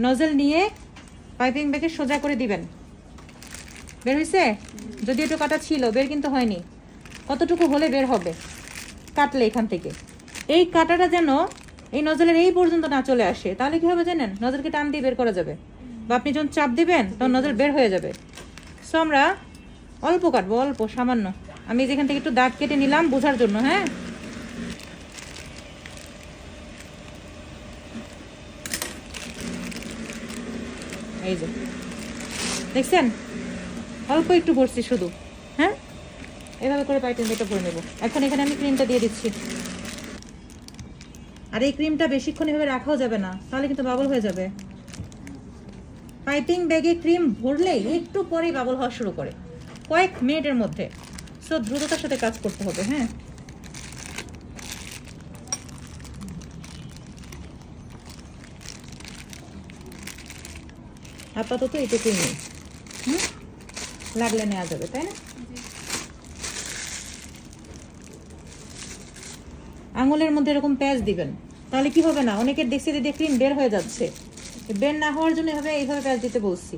Nozzle নিয়ে piping ব্যাগে সোজা করে দিবেন। বের হয়েছে যদি একটু কাটা ছিল, বের কিন্তু হয়নি। কতটুকু হলে বের হবে? কাটলে এখান থেকে। এই কাটাটা যেন এই নজলের এই পর্যন্ত না চলে আসে, তাহলে কি হবে জানেন? নজলকে টান দিয়ে বের করা যাবে। বা আপনি যখন চাপ দিবেন, তখন নজল বের হয়ে যাবে। সো আমরা অল্প কাটবো, অল্প, সামান্য। আমি যেখান থেকে একটু দাগ কেটে নিলাম, বোঝার জন্য হ্যাঁ? এই যে। দেখছেন? অল্প একটু ভরছি শুধু। হ্যাঁ? এভাবে করে পাইপিং এটা ভরে নেব। এখন এখানে আমি ক্রিমটা দিয়ে দিচ্ছি। আর এই ক্রিমটা বেশিক্ষণ এভাবে রাখাও যাবে না। তাহলে কিন্তু বাবল হয়ে যাবে। পাইপিং ব্যাগে ক্রিম ভরলেই একটু পরেই বাবল হওয়া শুরু করে। কয়েক মিনিটের মধ্যে। সো দ্রুততার সাথে কাজ করতে হবে হ্যাঁ? আপাতত এটুকুই নেই। হুম? লাগলে নেওয়া যাবে, তাই না? আঙুলের মধ্যে এরকম প্যাচ দিবেন, তাহলে কি হবে না? অনেকের দেখছি দেখলেন বের হয়ে যাচ্ছে। বের না হওয়ার জন্য এভাবে এইভাবে প্যাঁচ দিতে বলছি।